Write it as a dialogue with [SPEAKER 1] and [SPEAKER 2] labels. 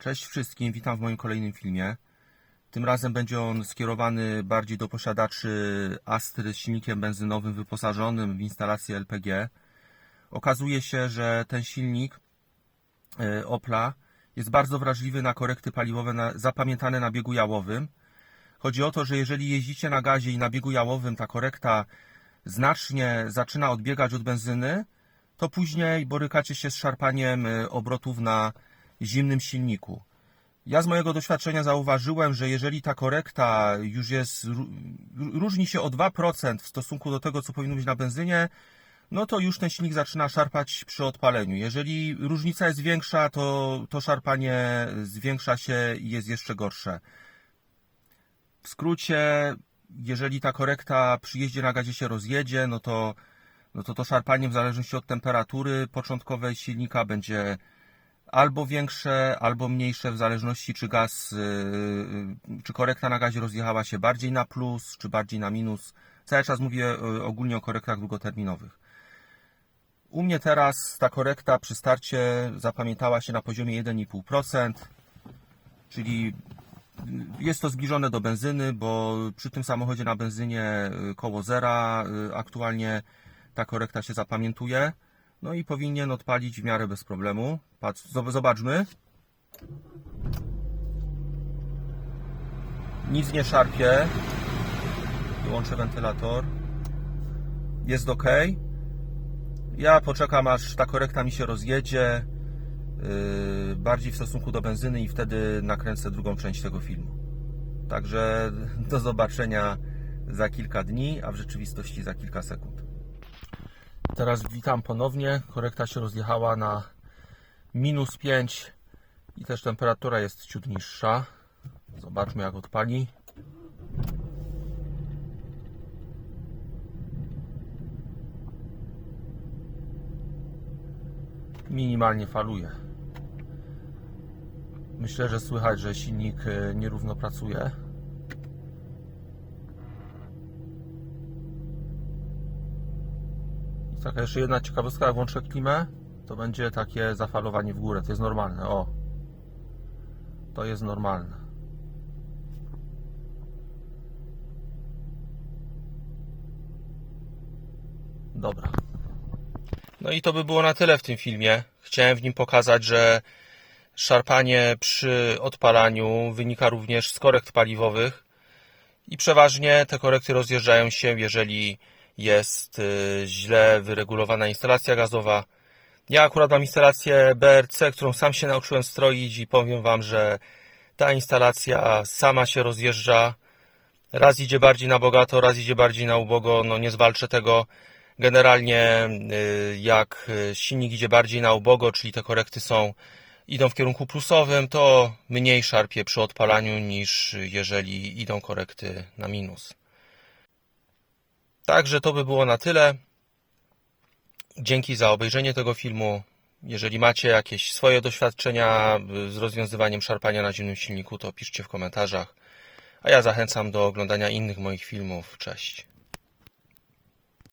[SPEAKER 1] Cześć wszystkim, witam w moim kolejnym filmie. Tym razem będzie on skierowany bardziej do posiadaczy Astry z silnikiem benzynowym wyposażonym w instalację LPG. Okazuje się, że ten silnik e, Opla jest bardzo wrażliwy na korekty paliwowe na, zapamiętane na biegu jałowym. Chodzi o to, że jeżeli jeździcie na gazie i na biegu jałowym ta korekta znacznie zaczyna odbiegać od benzyny, to później borykacie się z szarpaniem e, obrotów na zimnym silniku. Ja z mojego doświadczenia zauważyłem, że jeżeli ta korekta już jest, ró- różni się o 2% w stosunku do tego, co powinno być na benzynie, no to już ten silnik zaczyna szarpać przy odpaleniu. Jeżeli różnica jest większa, to, to szarpanie zwiększa się i jest jeszcze gorsze. W skrócie, jeżeli ta korekta przy jeździe na gazie się rozjedzie, no to, no to to szarpanie w zależności od temperatury początkowej silnika będzie albo większe, albo mniejsze, w zależności czy gaz, yy, czy korekta na gazie rozjechała się bardziej na plus, czy bardziej na minus. Cały czas mówię yy, ogólnie o korektach długoterminowych. U mnie teraz ta korekta przy starcie zapamiętała się na poziomie 1,5%, czyli jest to zbliżone do benzyny, bo przy tym samochodzie na benzynie y, koło zera y, aktualnie ta korekta się zapamiętuje. No i powinien odpalić w miarę bez problemu. Patrz, zob- zobaczmy. Nic nie szarpie. Wyłączę wentylator. Jest ok. Ja poczekam aż ta korekta mi się rozjedzie. Yy, bardziej w stosunku do benzyny i wtedy nakręcę drugą część tego filmu. Także do zobaczenia za kilka dni, a w rzeczywistości za kilka sekund. Teraz witam ponownie. Korekta się rozjechała na minus 5 i też temperatura jest ciut niższa. Zobaczmy jak odpali. Minimalnie faluje. Myślę, że słychać, że silnik e, nierówno pracuje. Taka jeszcze jedna ciekawostka, jak włączę klimę, to będzie takie zafalowanie w górę. To jest normalne, o. To jest normalne. Dobra. No i to by było na tyle w tym filmie. Chciałem w nim pokazać, że szarpanie przy odpalaniu wynika również z korekt paliwowych i przeważnie te korekty rozjeżdżają się, jeżeli jest y, źle wyregulowana instalacja gazowa. Ja akurat mam instalację BRC, którą sam się nauczyłem stroić i powiem Wam, że ta instalacja sama się rozjeżdża. Raz idzie bardziej na bogato, raz idzie bardziej na ubogo, no nie zwalczę tego. Generalnie y, jak y, silnik idzie bardziej na ubogo, czyli te korekty są idą w kierunku plusowym, to mniej szarpie przy odpalaniu niż jeżeli idą korekty na minus. Także to by było na tyle. Dzięki za obejrzenie tego filmu. Jeżeli macie jakieś swoje doświadczenia z rozwiązywaniem szarpania na zimnym silniku, to piszcie w komentarzach. A ja zachęcam do oglądania innych moich filmów. Cześć.